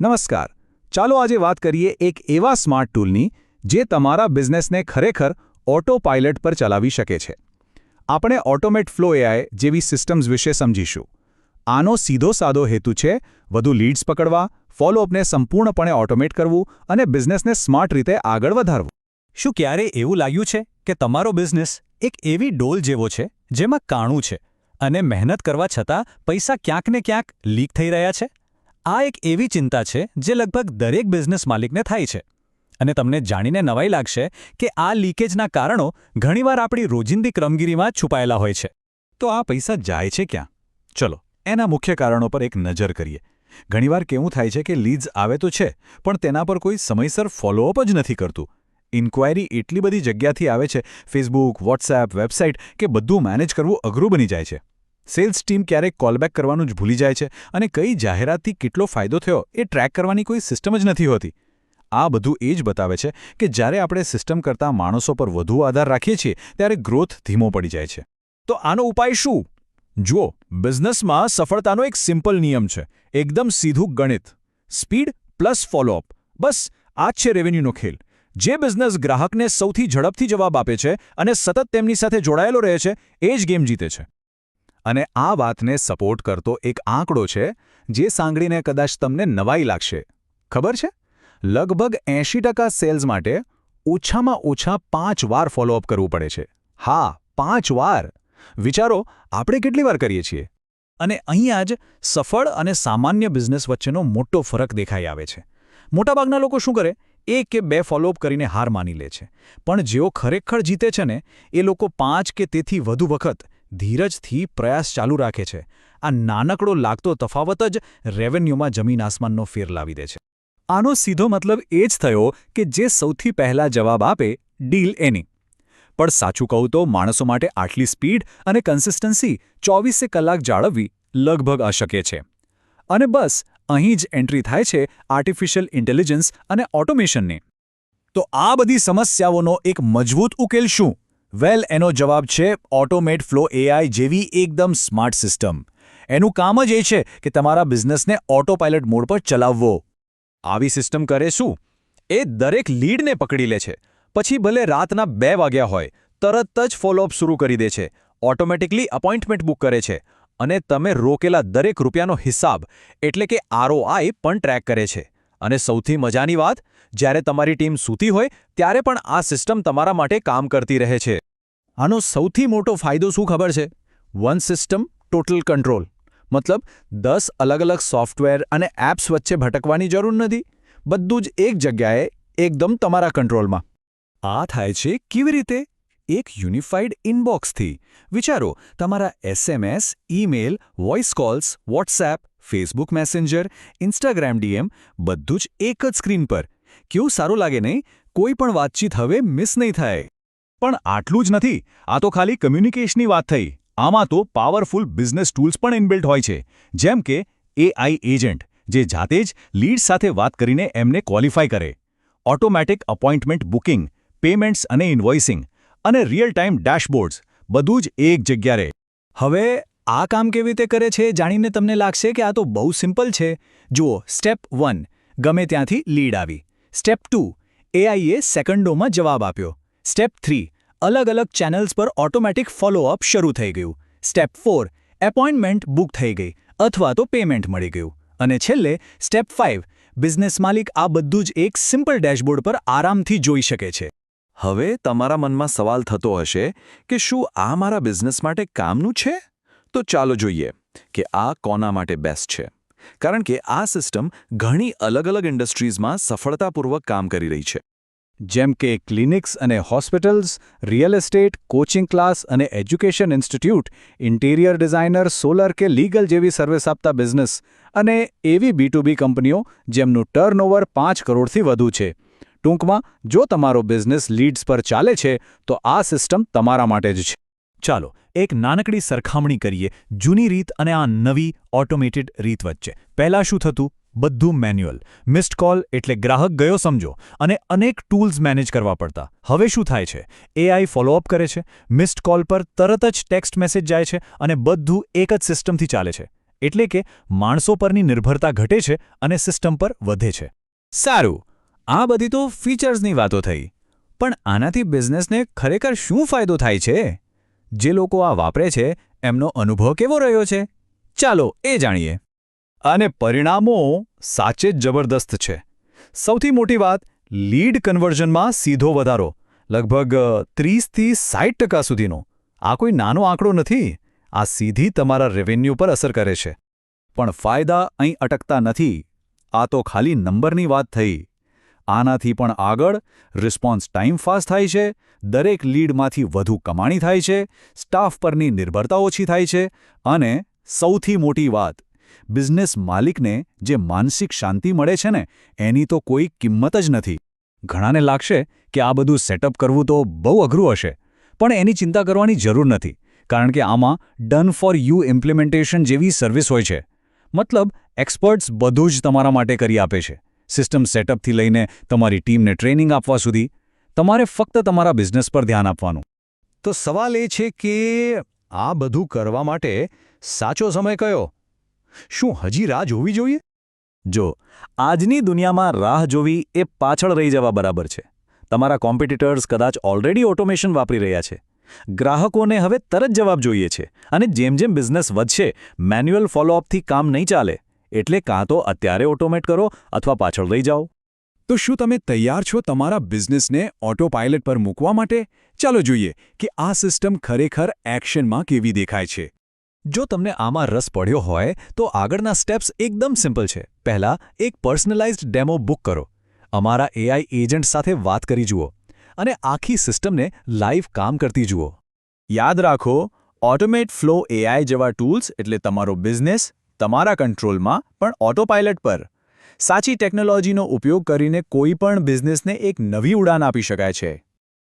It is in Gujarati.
નમસ્કાર. ચાલો આજે વાત કરીએ એક એવા સ્માર્ટ ટૂલની, જે તમારા બિઝનેસને ખરેખર ઓટો પાયલટ પર ચલાવી શકે છે. આપણે ઓટોમેટ ફ્લો એઆઈ જેવી સિસ્ટમ્સ વિશે સમજીશું. આનો સીધો સાદો હેતુ છે, વધુ લીડ્સ પકડવા, ફોલોઅપને સંપૂર્ણપણે ઓટોમેટ કરવું અને બિઝનેસને સ્માર્ટ રીતે આગળ વધારવું. શું ક્યારે એવું લાગ્યું છે કે તમારો બિઝનેસ એક એવી ડોલ જેવો છે, જેમાં કાણું છે અને મહેનત કરવા છતાં પૈસા ક્યાંક ને ક્યાંક લીક થઈ રહ્યા છે? આ એક એવી ચિંતા છે જે લગભગ દરેક બિઝનેસ માલિકને થાય છે. અને તમને જાણીને નવાઈ લાગશે કે આ લીકેજના કારણો ઘણીવાર આપણી રોજિંદી ક્રમગીરીમાં છુપાયેલા હોય છે. તો આ પૈસા જાય છે ક્યાં? ચલો, એના મુખ્ય કારણો પર એક નજર કરીએ. ઘણીવાર કેવું થાય છે કે લીડ્સ આવે તો છે, પણ તેના પર કોઈ સમયસર ફોલોઅપ જ નથી કરતું. ઇન્ક્વાયરી એટલી બધી જગ્યાથી આવે છે, ફેસબુક, વોટ્સએપ, વેબસાઇટ, કે બધું મેનેજ કરવું અઘરું બની જાય છે. સેલ્સ ટીમ ક્યારેક કોલબેક કરવાનું જ ભૂલી જાય છે અને કઈ જાહેરાતથી કેટલો ફાયદો થયો એ ટ્રેક કરવાની કોઈ સિસ્ટમ જ નથી હોતી. આ બધું એ જ બતાવે છે કે જ્યારે આપણે સિસ્ટમ કરતાં માણસો પર વધુ આધાર રાખીએ છીએ, ત્યારે ગ્રોથ ધીમો પડી જાય છે. તો આનો ઉપાય શું? જુઓ બિઝનેસમાં સફળતાનો એક સિમ્પલ નિયમ છે. એકદમ સીધું ગણિત. સ્પીડ પ્લસ ફોલોઅપ બસ, આ છે રેવન્યુનો ખેલ. જે બિઝનેસ ગ્રાહકને સૌથી ઝડપથી જવાબ આપે છે અને સતત તેમની સાથે જોડાયેલો રહે છે, એ જ ગેમ જીતે છે. અને આ વાતને સપોર્ટ કરતો એક આંકડો છે, જે સાંગળીને કદાચ તમને નવાઈ લાગશે. ખબર છે? લગભગ એંશી ટકા સેલ્સ માટે ઓછામાં ઓછા પાંચ વાર ફોલોઅપ કરવું પડે છે. હા, પાંચ વાર. વિચારો, આપણે કેટલી વાર કરીએ છીએ? અને અહીંયા જ સફળ અને સામાન્ય બિઝનેસ વચ્ચેનો મોટો ફરક દેખાઈ આવે છે. મોટાભાગના લોકો શું કરે? એક કે બે ફોલોઅપ કરીને હાર માની લે છે. પણ જેઓ ખરેખર જીતે છે ને, એ લોકો પાંચ કે તેથી વધુ વખત ધીરજથી પ્રયાસ ચાલુ રાખે છે. આ નાનકડો લાગતો તફાવત જ રેવન્યુમાં જમીન આસમાનનો ફેર લાવી દે છે. આનો સીધો મતલબ એ જ થયો કે જે સૌથી પહેલા જવાબ આપે ડીલ એની. પણ સાચું કહું તો માણસો માટે આટલી સ્પીડ અને કન્સિસ્ટન્સી ચોવીસે કલાક જાળવવી લગભગ અશક્ય છે. અને બસ, અહીં જ એન્ટ્રી થાય છે આર્ટિફિશિયલ ઇન્ટેલિજન્સ અને ઓટોમેશનની. તો આ બધી સમસ્યાઓનો એક મજબૂત ઉકેલ શું? વેલ એનો જવાબ છે ઓટોમેટ ફ્લો એઆઈ જેવી એકદમ સ્માર્ટ સિસ્ટમ એનું કામ જ એ છે કે તમારા બિઝનેસને ઓટો પાયલટ મોડ પર ચલાવવો. આવી સિસ્ટમ કરે શું? એ દરેક લીડને પકડી લે છે. પછી ભલે રાતના બે વાગ્યા હોય, તરત જ ફોલોઅપ શરૂ કરી દે છે. ઓટોમેટિકલી અપોઇન્ટમેન્ટ બુક કરે છે. અને તમે રોકેલા દરેક રૂપિયાનો હિસાબ, એટલે કે આરઓઆઈ પણ ટ્રેક કરે છે. અને સૌથી મજાની વાત જ્યારે તમારી ટીમ સૂતી હોય, ત્યારે પણ આ સિસ્ટમ તમારા માટે કામ કરતી રહે છે. આનો સૌથી મોટો ફાયદો શું ખબર છે? One system, total control. મતલબ, દસ અલગ અલગ સોફ્ટવેર અને એપ્સ વચ્ચે ભટકવાની જરૂર નથી. બધું જ એક જગ્યાએ, એકદમ તમારા કંટ્રોલમાં. આ થાય છે કેવી રીતે? એક યુનિફાઈડ ઇનબોક્સથી. વિચારો, તમારા SMS, email, voice calls, WhatsApp, Facebook messenger, Instagram DM, બધું જ એક જ સ્ક્રીન પર. કેવું સારું લાગે નહીં? કોઈ પણ વાતચીત હવે મિસ નહીં થાય. પણ આટલું જ નથી. આ તો ખાલી કમ્યુનિકેશનની વાત થઈ. આમાં તો પાવરફુલ બિઝનેસ ટૂલ્સ પણ ઇનબિલ્ટ હોય છે. જેમ કે એઆઈ એજન્ટ જે જાતે જ લીડ સાથે વાત કરીને એમને ક્વોલિફાય કરે. ઓટોમેટિક અપોઇન્ટમેન્ટ બુકિંગ પેમેન્ટ્સ અને ઇન્વોઇસિંગ અને રિયલ ટાઈમ ડેશબોર્ડ્સ બધું જ એક જગ્યાએ. હવે આ કામ કેવી રીતે કરે છે જાણીને તમને લાગશે કે આ તો બહુ સિમ્પલ છે. જુઓ સ્ટેપ વન ગમે ત્યાંથી લીડ આવી. સ્ટેપ ટુ એઆઈએ સેકન્ડોમાં જવાબ આપ્યો. સ્ટેપ થ્રી અલગ અલગ ચેનલ્સ પર ઓટોમેટિક ફોલોઅપ શરૂ થઈ ગયું. સ્ટેપ ફોર એપોઇન્ટમેન્ટ બુક થઈ ગઈ, અથવા તો પેમેન્ટ મળી ગયું. અને છેલ્લે સ્ટેપ ફાઇવ બિઝનેસ માલિક આ બધું જ એક સિમ્પલ ડેશબોર્ડ પર આરામથી જોઈ શકે છે. હવે તમારા મનમાં સવાલ થતો હશે કે શું આ મારા બિઝનેસ માટે કામનું છે? તો ચાલો જોઈએ કે આ કોના માટે બેસ્ટ છે. કારણ કે આ સિસ્ટમ ઘણી અલગ અલગ ઇન્ડસ્ટ્રીઝમાં સફળતાપૂર્વક કામ કરી રહી છે. જેમ કે ક્લિનિક્સ અને hospitals, real estate, coaching class અને education institute, interior designer, solar કે લીગલ જેવી સર્વિસ આપતા બિઝનેસ અને એવી બી કંપનીઓ જેમનું ટર્નઓવર પાંચ કરોડથી વધુ છે. ટૂંકમાં, જો તમારો બિઝનેસ લીડ્સ પર ચાલે છે, તો આ સિસ્ટમ તમારા માટે જ છે. ચાલો એક નાનકડી સરખામણી કરીએ. જૂની રીત અને આ નવી ઓટોમેટેડ રીત વચ્ચે. પહેલાં શું થતું? બધું મેન્યુઅલ મિસ્ડ કોલ એટલે ગ્રાહક ગયો સમજો અને અનેક ટૂલ્સ મેનેજ કરવા પડતા. હવે શું થાય છે? એઆઈ ફોલોઅપ કરે છે. મિસ્ડ કોલ પર તરત જ ટેક્સ્ટ મેસેજ જાય છે અને બધું એક જ સિસ્ટમથી ચાલે છે. એટલે કે માણસો પરની નિર્ભરતા ઘટે છે અને સિસ્ટમ પર વધે છે. સારું. આ બધી તો ફીચર્સની વાતો થઈ. પણ આનાથી બિઝનેસને ખરેખર શું ફાયદો થાય છે? જે લોકો આ વાપરે છે, એમનો અનુભવ કેવો રહ્યો છે? ચાલો એ જાણીએ. અને પરિણામો સાચે જ જબરદસ્ત છે. સૌથી મોટી વાત, લીડ કન્વર્ઝનમાં સીધો વધારો, લગભગ ત્રીસથી સાઠ ટકા સુધીનો. આ કોઈ નાનો આંકડો નથી. આ સીધી તમારા રેવન્યુ પર અસર કરે છે. પણ ફાયદા અહીં અટકતા નથી. આ તો ખાલી નંબરની વાત થઈ. આનાથી પણ આગળ રિસ્પોન્સ ટાઈમ ફાસ્ટ થાય છે, દરેક લીડમાંથી વધુ કમાણી થાય છે, સ્ટાફ પરની નિર્ભરતા ઓછી થાય છે અને સૌથી મોટી વાત, બિઝનેસ માલિકને જે માનસિક શાંતિ મળે છે ને, એની તો કોઈ કિંમત જ નથી. ઘણાને લાગશે કે આ બધું સેટઅપ કરવું તો બહુ અઘરું હશે, પણ એની ચિંતા કરવાની જરૂર નથી, કારણ કે આમાં ડન ફોર યુ ઇમ્પ્લિમેન્ટેશન જેવી સર્વિસ હોય છે. મતલબ, એક્સપર્ટ્સ બધું જ તમારા માટે કરી આપે છે. સિસ્ટમ સેટઅપથી લઈને તમારી ટીમને ટ્રેનિંગ આપવા સુધી તમારે ફક્ત તમારા બિઝનેસ પર ધ્યાન આપવાનું. તો સવાલ એ છે કે આ બધું કરવા માટે સાચો સમય કયો? શું હજી રાહ જોવી જોઈએ? જો, આજની દુનિયામાં રાહ જોવી એ પાછળ રહી જવા બરાબર છે. તમારા કોમ્પિટિટર્સ કદાચ ઓલરેડી ઓટોમેશન વાપરી રહ્યા છે. ગ્રાહકોને હવે તરત જવાબ જોઈએ છે અને જેમ જેમ બિઝનેસ વધશે, મેન્યુઅલ ફોલોઅપથી કામ નહીં ચાલે. એટલે કાં તો અત્યારે ઓટોમેટ કરો અથવા પાછળ લઈ જાઓ. તો શું તમે તૈયાર છો તમારા બિઝનેસને ઓટો પાયલટ પર મૂકવા માટે? ચાલો જોઈએ કે આ સિસ્ટમ ખરેખર એક્શનમાં કેવી દેખાય છે. જો તમને આમાં રસ પડ્યો હોય, તો આગળના સ્ટેપ્સ એકદમ સિમ્પલ છે. પહેલા એક પર્સનલાઇઝ્ડ ડેમો બુક કરો. અમારા એઆઈ એજન્ટ સાથે વાત કરી જુઓ અને આખી સિસ્ટમને લાઈવ કામ કરતી જુઓ. યાદ રાખો ઓટોમેટ ફ્લો એઆઈ જેવા ટૂલ્સ એટલે તમારો બિઝનેસ તમારા કંટ્રોલમાં, પણ ઓટો પાયલટ પર. સાચી ટેકનોલોજીનો ઉપયોગ કરીને કોઈ પણ બિઝનેસને એક નવી ઉડાન આપી શકાય છે.